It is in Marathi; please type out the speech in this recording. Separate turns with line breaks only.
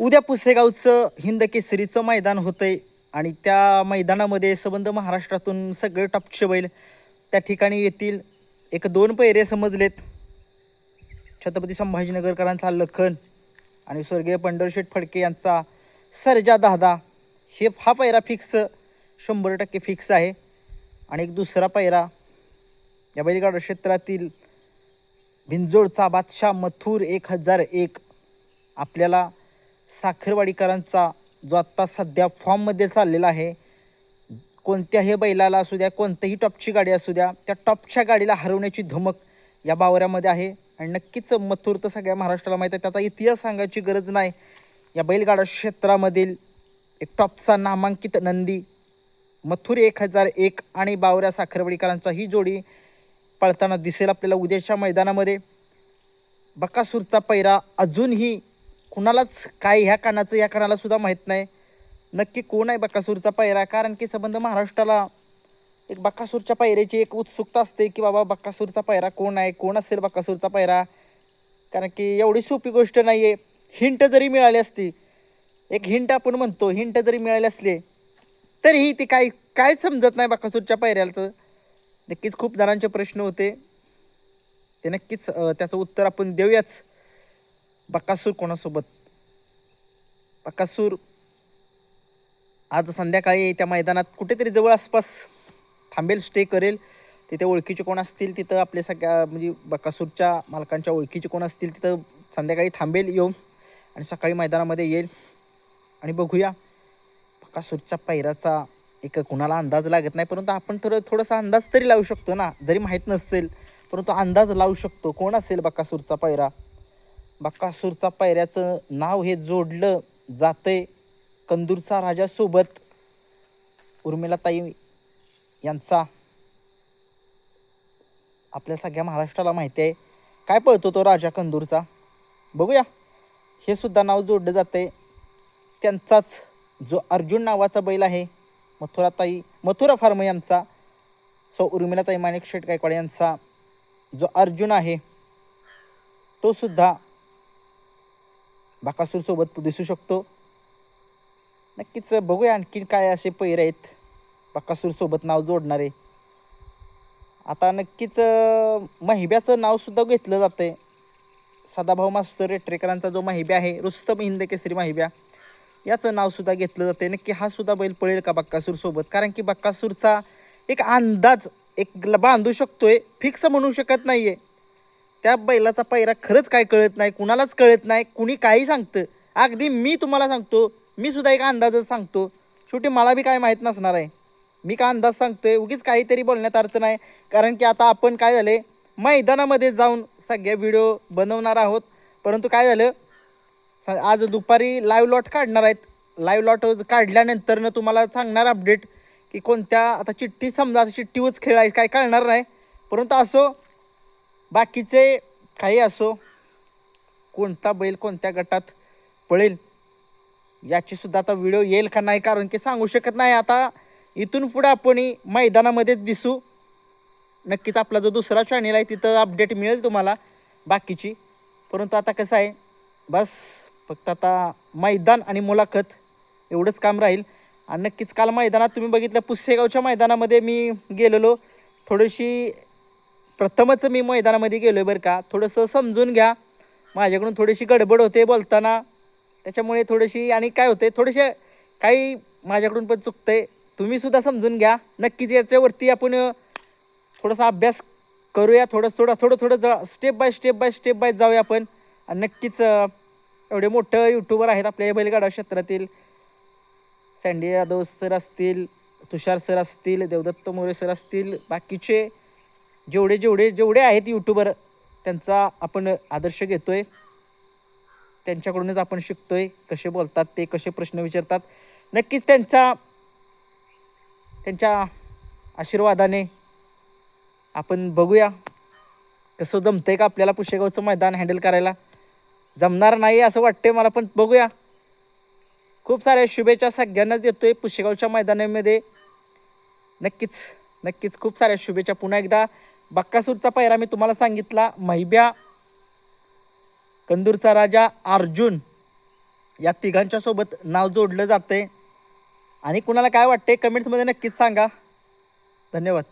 उद्या पुसेगावचं हिंद केसरीचं मैदान होतंय आणि त्या मैदानामध्ये संबंध महाराष्ट्रातून सगळे टपचे बैल त्या ठिकाणी येतील. एक दोन पैरे समजलेत. छत्रपती संभाजीनगरकरांचा लखन आणि स्वर्गीय पंढरशेठ फडके यांचा सर्जा दादा हे हा पैरा फिक्स शंभर टक्के फिक्स आहे. आणि एक दुसरा पैरा या बैलगाडा क्षेत्रातील भिंजोडचा बादशाह मथुर एक हजार एक. आपल्याला साखरवाडीकरांचा जो आत्ता सध्या फॉर्ममध्ये चाललेला आहे कोणत्याही बैलाला असू द्या कोणत्याही टॉपची गाडी असू द्या त्या टॉपच्या गाडीला हरवण्याची धमक या बावऱ्यामध्ये आहे. आणि नक्कीच मथुर तर सगळ्या महाराष्ट्राला माहीत आहे त्याचा इतिहास सांगायची गरज नाही. या बैलगाडा क्षेत्रामधील एक टॉपचा नामांकित नंदी मथुर एक हजार एक आणि बावऱ्या साखरवडीकरांचा ही जोडी पळताना दिसेल आपल्याला उद्याच्या मैदानामध्ये. बकासूरचा पैरा अजूनही कुणालाच काय ह्या कानाचं या कानाला सुद्धा माहीत नाही. नक्की कोण आहे बकासूरचा पायरा? कारण की संबंध महाराष्ट्राला एक बकासूरच्या पायऱ्याची एक उत्सुकता असते की बाबा बकासूरचा पायरा कोण आहे? कोण असेल बकासूरचा पायरा? कारण की एवढी सोपी गोष्ट नाही आहे हिंट जरी मिळाली असती एक हिंट आपण म्हणतो हिंट जरी मिळाले असले तरीही ती काय काय समजत नाही बकासूरच्या पायऱ्याचं? नक्कीच खूप जणांचे प्रश्न होते. ते नक्कीच त्याचं उत्तर आपण देऊयाच. बकासूर कोणासोबत? बकासूर आज संध्याकाळी त्या मैदानात कुठेतरी जवळ आसपास थांबेल स्टे करेल. तिथे ओळखीचे कोण असतील तिथं आपल्या सगळ्या म्हणजे बकासूरच्या मालकांच्या ओळखीचे कोण असतील तिथं संध्याकाळी थांबेल येऊन आणि सकाळी मैदानामध्ये येईल. आणि बघूया बकासूरच्या पैराचा एक कुणाला अंदाज लागत नाही परंतु आपण थोडं थोडासा अंदाज तरी लावू शकतो ना. जरी माहीत नसेल परंतु अंदाज लावू शकतो. कोण असेल बकासूरचा पैरा? बक्कासूरचा पैऱ्याचं नाव हे जोडलं जातंय कंदूरचा राजासोबत उर्मिलाताई यांचा आपल्या सगळ्या महाराष्ट्राला माहिती आहे. काय पळतो तो राजा कंदूरचा? बघूया. हे सुद्धा नाव जोडलं जातंय. त्यांचाच जो अर्जुन नावाचा बैल आहे मथुराताई मथुरा फार्म यांचा सौ उर्मिलाताई माणिक शेट गायकवाड यांचा जो अर्जुन आहे तो सुद्धा बाकासूरसोबत दिसू शकतो. नक्कीच बघूया आणखीन काय असे पैर आहेत. बाकासूरसोबत नाव जोडणारे. आता नक्कीच महिब्याचं नावसुद्धा घेतलं जातं आहे सदाभाऊ मास्तर रेट्रेकरांचा जो महिब्या आहे रुस्तम हिंद केसरी महिब्या याचं नावसुद्धा घेतलं जाते नक्की हा सुद्धा बैल पळेल का बक्कासूरसोबत कारण की बक्कासूरचा एक अंदाज एक ल- बांधू शकतोय फिक्स म्हणू शकत नाही आहे त्या बैलाचा पायरा खरंच काय कळत नाही कुणालाच कळत नाही कुणी काही सांगतं. अगदी मी तुम्हाला सांगतो मी सुद्धा एक अंदाजच सांगतो. शेवटी मला बी काय माहीत नसणार आहे. मी का अंदाज सांगतोय उगीच काहीतरी बोलण्यात अर्थ नाही. कारण की आता आपण काय झाले मैदानामध्ये जाऊन सगळ्या व्हिडिओ बनवणार आहोत. परंतु काय झालं आज दुपारी लाईव्ह लॉट काढणार आहेत. लाईव्ह लॉट काढल्यानंतरनं तुम्हाला सांगणार अपडेट की कोणत्या आता चिठ्ठी समजा आता चिठ्ठीवरच खेळायचं काय कळणार नाही. परंतु असो बाकीचे काही असो कोणता बैल कोणत्या गटात पळेल याचीसुद्धा आता व्हिडिओ येईल का नाही कारण की सांगू शकत नाही. आता इथून पुढं आपणही मैदानामध्येच दिसू. नक्कीच आपला जो दुसरा चॅनेल आहे तिथं अपडेट मिळेल तुम्हाला बाकीची. परंतु आता कसं आहे बस फक्त आता मैदान आणि मुलाखत एवढंच काम राहील. आणि नक्कीच काल मैदानात तुम्ही बघितलं पुस्सेगावच्या मैदानामध्ये मी गेलेलो. थोडीशी प्रथमच मी मैदानामध्ये गेलो आहे बरं का. थोडंसं समजून घ्या. माझ्याकडून थोडीशी गडबड होते बोलताना. त्याच्यामुळे थोडीशी आणि काय होते थोडेसे काही माझ्याकडून पण चुकतं आहे तुम्हीसुद्धा समजून घ्या. नक्कीच याच्यावरती आपण थोडासा अभ्यास करूया. थोडं थोडं थोडं थोडं जा step by step by step by जाऊया आपण. आणि नक्कीच एवढे मोठं यूट्यूबर आहेत आपल्या बैलगाडा क्षेत्रातील. सँडी यादव सर असतील तुषार सर असतील देवदत्त मोरे सर असतील बाकीचे जेवढे जेवढे जेवढे आहेत यूट्यूबर त्यांचा आपण आदर्श घेतोय. त्यांच्याकडूनच आपण शिकतोय कसे बोलतात ते कसे प्रश्न विचारतात. नक्कीच त्यांचा त्यांच्या आशीर्वादाने आपण बघूया. कसं जमतंय का आपल्याला पुशेगावचं मैदान हँडल करायला? जमणार नाही असं वाटतंय मला पण बघूया. खूप साऱ्या शुभेच्छा सगळ्यांनाच देतोय पुशेगावच्या मैदानामध्ये. नक्कीच. नक्कीच खूप साऱ्या शुभेच्छा. पुन्हा एकदा बक्कासूरचा पायरा मी तुम्हाला सांगितला. महिब्या कंदूरचा राजा अर्जुन या तिघांच्या सोबत नाव जोडलं जातं आहे आणि कुणाला काय वाटते कमेंट्समध्ये नक्कीच सांगा. धन्यवाद.